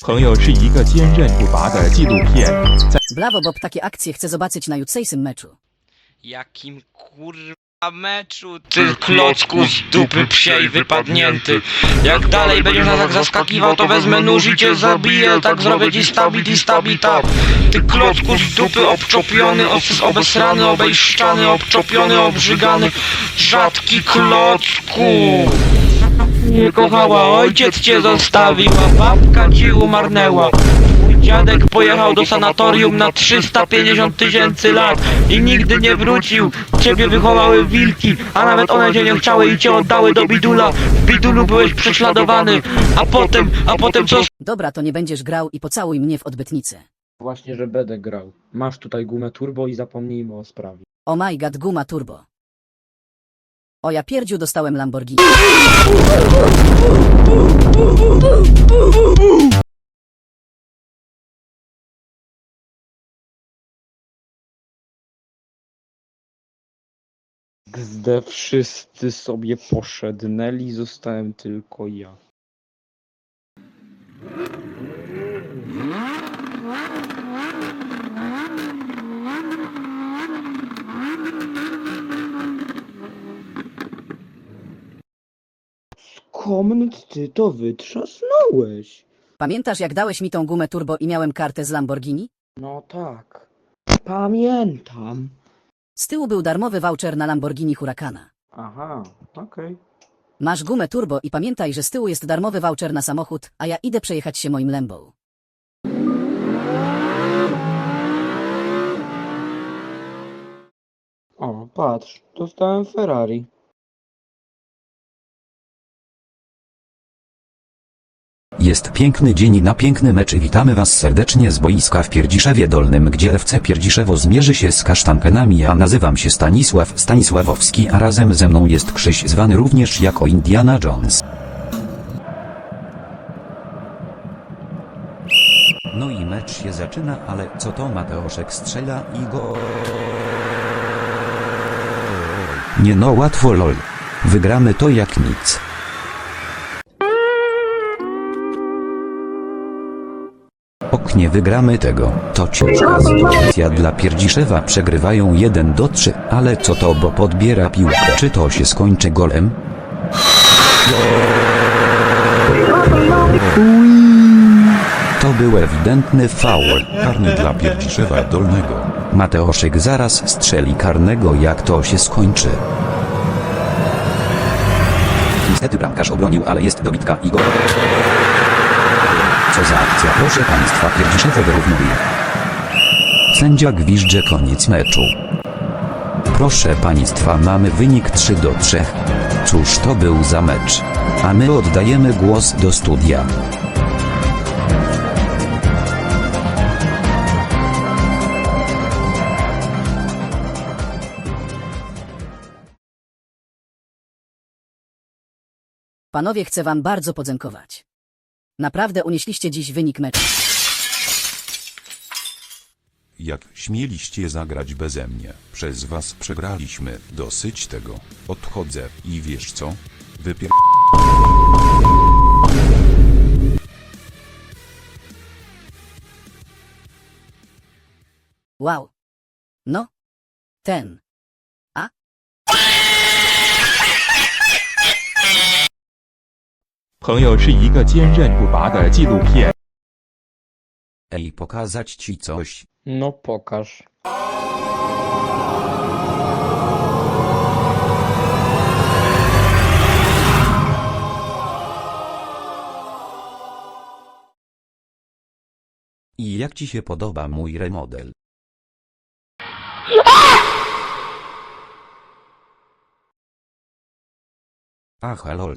朋友是一个坚韧不拔的纪录片，在 Brawo Bob, takie akcje chcę zobaczyć na jutrzejszym meczu. Jakim kurwa meczu, ty klocku z dupy psiej wypadnięty. Jak dalej będziesz nas tak zaskakiwał, to wezmę nóż i cię zabiję, tak zrobię ci stabi, di stabi, tap. Ty klocku z dupy obczopiony, os- obesrany, obejszczany, obczopiony, obrzygany, rzadki klocku. Nie kochała, ojciec cię zostawił, a babka ci umarnęła. Mój dziadek pojechał do sanatorium na 350 tysięcy lat i nigdy nie wrócił. Ciebie wychowały wilki, a nawet one cię nie chciały i cię oddały do bidula. W bidulu byłeś prześladowany, a potem, a potem co Dobra, to nie będziesz grał i pocałuj mnie w odbytnicę. Właśnie, że będę grał. Masz tutaj gumę turbo i zapomnijmy o sprawie. Oh my god, guma turbo. O ja pierdziu dostałem Lamborghini. Gzde wszyscy sobie poszednęli, zostałem tylko ja. Skąd ty to wytrzasnąłeś? Pamiętasz jak dałeś mi tą gumę turbo i miałem kartę z Lamborghini? No tak. Pamiętam. Z tyłu był darmowy voucher na Lamborghini Huracana. Aha, okej. Masz gumę turbo i pamiętaj, że z tyłu jest darmowy voucher na samochód, a ja idę przejechać się moim Lembą. O, patrz, dostałem Ferrari. Jest piękny dzień na piękny mecz i witamy Was serdecznie z boiska w Pierdziszewie Dolnym, gdzie FC Pierdziszewo zmierzy się z Kasztankenami. Ja nazywam się Stanisław Stanisławowski, a razem ze mną jest Krzyś zwany również jako Indiana Jones. No i mecz się zaczyna, ale co to Mateuszek strzela i go... Nie no łatwo lol. Wygramy to jak nic. Ok nie wygramy tego, to ciężka sytuacja dla Pierdziszewa przegrywają 1 do 3, ale co to bo podbiera piłkę, czy to się skończy golem? To był ewidentny faul, karny dla Pierdziszewa Dolnego. Mateuszek zaraz strzeli karnego jak to się skończy. Niestety bramkarz obronił, ale jest dobitka i gol. Za akcja, proszę państwa, Pierdziszewo wyrównuje. Sędzia gwizdże koniec meczu. Proszę państwa, mamy wynik 3 do 3. Cóż to był za mecz? A my oddajemy głos do studia. Panowie, chcę wam bardzo podziękować. Naprawdę unieśliście dziś wynik meczu. Jak śmieliście zagrać beze mnie? Przez was przegraliśmy. Dosyć tego. Odchodzę i wiesz co? Wypier... Wow. No. Ten. 朋友是一个坚韧不拔的纪录片， Ej, pokazać ci coś. No pokaż. I jak ci się podoba mój remodel? Ach, lol.